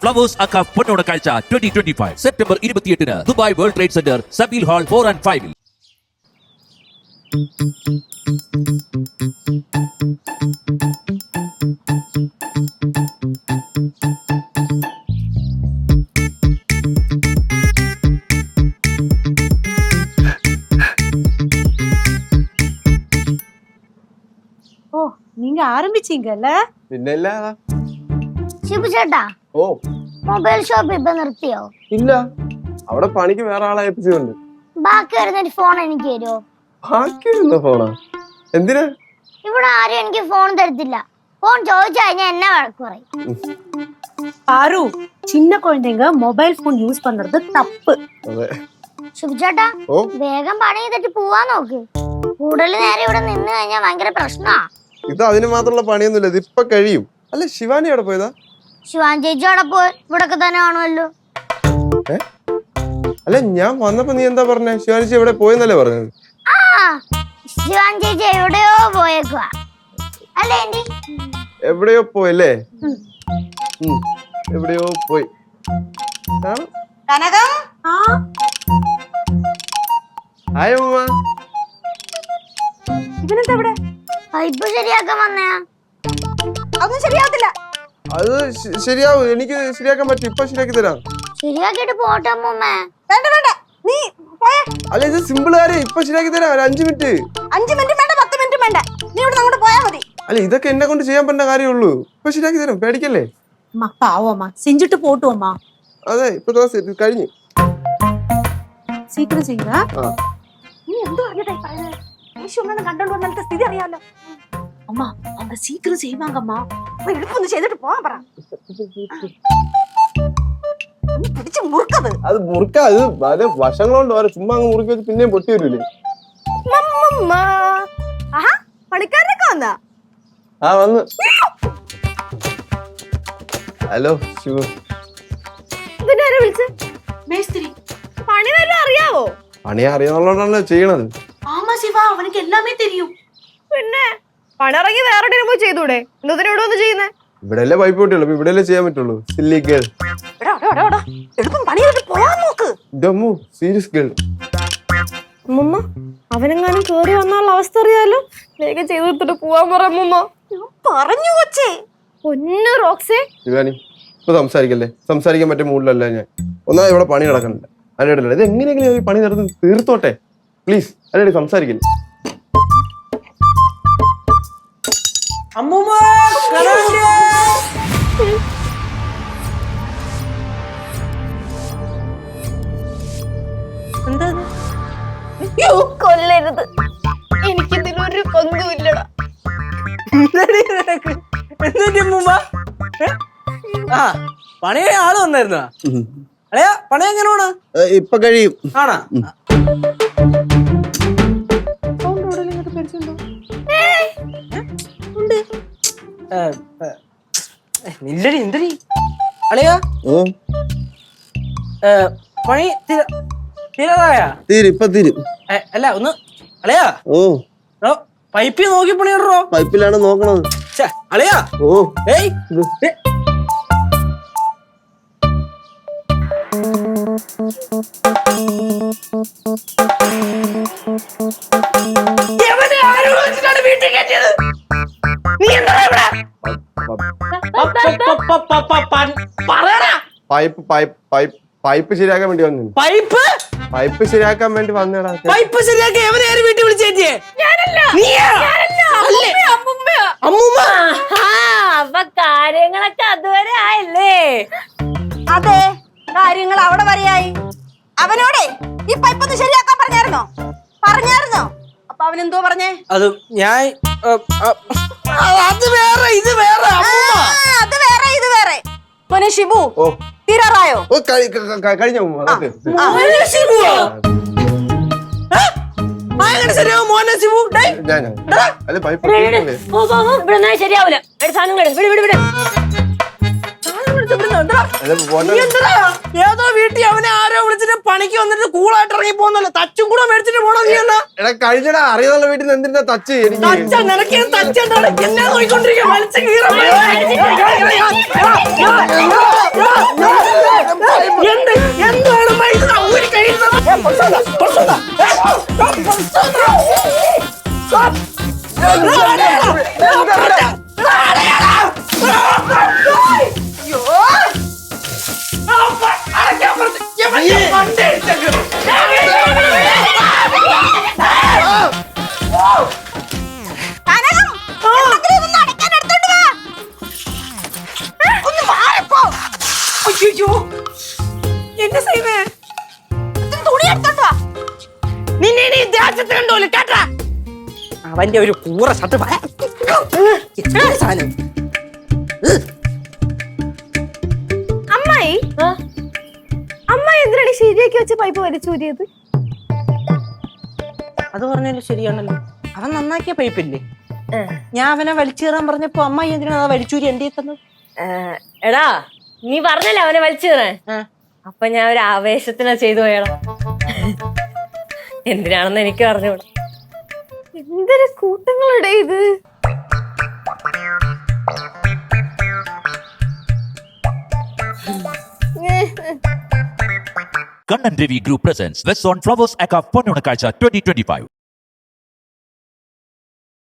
Flowers அக்கா பொண்ணோட காய்ச்சா டுவெண்ட்டி டுவெண்ட்டி ஃபைவ் செப்டம்பர் இருபத்தி எட்டு Dubai world trade centre Sabeel hall four and five ஓ நீங்க ஆரம்பிச்சீங்கல்ல? பின்ன இல்ல. சிபு ഓ മൊബൈൽ ഷോപ്പ് ഇപ്പൊ നിർത്തിയോ ഇല്ല അവിടെ പണിക്ക് വേറെ ആളെ ഏൽപ്പിച്ചിട്ടുണ്ട് ബാക്കി വരുന്നൊരു ഫോൺ എനിക്ക് തരുമോ ബാക്കിയിരുന്ന ഫോണാ എന്തിനാ ഇവിടെ ആരും എനിക്ക് ഫോൺ തരത്തില്ല ഫോൺ ചോദിച്ചു കഴിഞ്ഞാൽ എന്നെ വഴക്ക് പറയും பாரு சின்ன குழந்தைங்க மொபைல் போன் யூஸ் பண்றது தப்பு അതെ ശിബു ചേട്ടാ ഓ വേഗം പണി ചെയ്തിട്ട് പോവാൻ നോക്ക് കൂടുതൽ നേരം ഇവിടെ നിന്ന് കഴിഞ്ഞാൽ ഭയങ്കര പ്രശ്നമാ ഇത് അതിന് മാത്രമുള്ള പണിയൊന്നുമില്ല ഇത് ഇപ്പൊ കഴിയും അല്ല ശിവാനി അവിടെ പോയതാ ശിവാൻ ചേച്ചി ഇവിടൊക്കെ തന്നെ അല്ല ഞാൻ വന്നപ്പോ നീ എന്താ പറഞ്ഞേ? ശിവാൻ ചേച്ചി എവിടെ പോയെന്നല്ലേ പറഞ്ഞത്? ആ ശിവാൻ ചേച്ചി എവിടെയോ പോയേക്കുക അല്ലേ ആന്റി? എവിടെയോ പോയല്ലേ? എവിടെയോ പോയി. കനകം? ഹായ് അമ്മ ഇവനെന്താ ഇവിടെ? പൈപ്പ് ശരിയാക്കാൻ വന്നയാ. അതൊന്നും ശരിയാവത്തില്ല. അത് ശ- ശരിയാവും എനിക്ക് ശരിയാക്കാൻ പറ്റും ഇപ്പൊ ശരിയാക്കി തരാം ശരിയാക്കിയിട്ട് പോട്ടെ അമ്മൂമ്മേ വേണ്ട വേണ്ട നീ പോയേ അല്ല ഇത് സിമ്പിൾ കാര്യം ഇപ്പൊ ശരിയാക്കി തരാം ഒരു അഞ്ചു മിനിറ്റ് അഞ്ചു മിനിറ്റ് വേണ്ട പത്ത് മിനിറ്റ് വേണ്ട നീ ഇവിടെ അങ്ങോട്ട് പോയാ മതി അല്ല ഇതൊക്കെ എന്നെ കൊണ്ട് ചെയ്യാൻ പറ്റുന്ന കാര്യമുള്ളൂ ഇപ്പൊ ശരിയാക്കി തരാം പേടിക്കല്ലേ அம்மா பாவம் அம்மா செஞ்சுட்டு போட்டும் அம்மா അതെ ഇപ്പൊ ദാ ശരി, കഴിഞ്ഞു சீக்கிரம் செய்யுங்க ആ நீ எந்த அறியதை ஈஸ்வரனை கண்டோண்டு வந்தாலும் സ്ഥിതി അറിയാലോ അമ്മ அவங்க சீக்கிரம் செய்வாங்கம்மா ഇടുപ്പൊന്ന് പറ. അത്. മുറുക്ക അത് ചുമ്മാ മുറുക്കി പൊട്ടി വന്നാ? ആ വന്ന്. ഹലോ പണി അറിയാവോ? പണി അറിയാന്നുള്ളതാണല്ലോ ചെയ്യണത്. ആമാ ശിവ അവനക്ക് എല്ലാമേ തെരിയും. പണിറങ്ങി വേറെ പോയി ചെയ്തൂടെ? എന്തിനാ ഇവിടെ വന്ന് ചെയ്യുന്നേ? ഇവിടെയല്ലേ പൈപ്പ് പൊട്ടിയുള്ളൂ ഇവിടെ ഇവിടെയല്ലേ ചെയ്യാൻ പറ്റുള്ളൂ. സില്ലി ഗേൾ എളുപ്പം പണി ചെയ്തിട്ട് പോവാൻ നോക്ക്. ഡമ്മു സീരിയസ് ഗേൾ അമ്മമ്മ അവനെങ്ങാനും കേറി വന്നുള്ള അവസ്ഥ അറിയാലോ? വേഗം ചെയ്ത് കൊടുത്തിട്ട് പോവാൻ പറ അമ്മമ്മ. പറഞ്ഞു കൊച്ചേ. പൊന്നു റോക്സേ. ശിവാനി ഇപ്പൊ സംസാരിക്കല്ലേ? സംസാരിക്കാൻ പറ്റിയ മൂഡിലല്ല ഞാൻ. ഒന്നാ ഇവിടെ പണി നടക്കണില്ല അതിന്റെ ഇത് എങ്ങനെയെങ്കിലും ഈ പണി നടന്ന് തീർത്തോട്ടെ? പ്ലീസ് അല്ലേ സംസാരിക്കില്ല. അമ്മൂമ്മ. എന്താ കൊല്ലരുത്. എനിക്കിതിലൊരു കൊന്തുമില്ലടാ എന്നിട്ട് അമ്മൂമ്മ? ആ പണി ആൾ വന്നായിരുന്ന? അളയാ പണി എങ്ങനെയാണ്? ഇപ്പൊ കഴിയും. ആണാ? നില്ലടി എന്തടി അളിയാ. പണി തീര- തീരാതായ തീരും ഇപ്പൊ തീരും. അല്ല ഒന്ന് അളിയാ. ഓ. പൈപ്പിൽ നോക്കി പണിയിടറോ? പൈപ്പിലാണ് നോക്കണത്. അളിയാ. ഓ. ഏയ് വീട്ടിൽ കയറ്റിയത്? നീ എന്താ ഇവിടെ? പൈപ്പ് പൈപ്പ് പൈപ്പ് പൈപ്പ് ശരിയാക്കാൻ വേണ്ടി വന്നു. പൈപ്പ്? പൈപ്പ് ശരിയാക്കാൻ വേണ്ടി വന്നടാ. പൈപ്പ് ശരിയാക്കി എവനെ ആര് വീട്ടിൽ വിളിച്ചേറ്റിയേ ഞാനല്ല. അല്ലേ? അമ്മൂമ്മ. അപ്പൊ കാര്യങ്ങളൊക്കെ അതുവരെ ആയല്ലേ? അതെ കാര്യങ്ങൾ അവിടെ വരെയായി. അവനോടെ ഈ പൈപ്പ് ഒന്ന് ശരിയാക്കാൻ പറഞ്ഞായിരുന്നോ? പറഞ്ഞായിരുന്നോ? അപ്പൊ അവൻ എന്തോ പറഞ്ഞേ? അത് ഞാൻ അത് വേറെ ഇത് വേറെ അമ്മൂമ്മ. അത് വേറെ ഇത് വേറെ. മോനെ ഷിബു ഓ. തീരാറായോ? കഴിഞ്ഞ ശരിയാവൂല. ഇവിടെ സാധനങ്ങൾ വിട് വിട് വിട്. ഏതോ വീട്ടിൽ അവനെ ആരോ വിളിച്ചിട്ട് പണിക്ക് വന്നിട്ട് കൂളായിട്ട് ഇറങ്ങി പോകുന്നല്ലോ തച്ചും കൂടെ മേടിച്ചിട്ട് പോണോ നീ എന്നാ എടാ കഴിഞ്ഞടാ അറിയാനുള്ള വീട്ടിൽ നിന്ന് എന്തിനാ തച്ച് തച്ച നിനക്ക് തച്ച എന്നെ നോക്കിക്കൊണ്ടിരിക്കുക വലിച്ചു കീറാൻ ദേശത്ത് കണ്ടോൽ കേട്ടാ. അവന്റെ ഒരു കൂറ ഷർട്ട് സാധനം. അമ്മായി. അമ്മായി എന്തിനാണ് ശരിയാക്കി വെച്ച പൈപ്പ് വലിച്ചൂരിയത് അത് പറഞ്ഞാലും ശരിയാണല്ലോ. അവൻ നന്നാക്കിയ പൈപ്പില്ലേ? ഞാൻ അവനെ വലിച്ചേറാൻ പറഞ്ഞപ്പോ അമ്മ എന്തിനാണ് അത് വലിച്ചൂരി എന്റെ തന്നത്? എടാ നീ പറഞ്ഞല്ലേ അവനെ വലിച്ചേറാൻ ആ. അപ്പൊ ഞാൻ ഒരു ആവേശത്തിനാ ചെയ്തു പോയടാ. എന്തിനാണെന്ന് എനിക്ക് അറിഞ്ഞോളൂ എന്തൊരു കൂട്ടങ്ങളുടെ ഇത്? Kannan Ravi group presence. West on Flowers അക്ക പൊന്നുണക്കാഴ്ച ട്വന്റി ട്വന്റി ഫൈവ്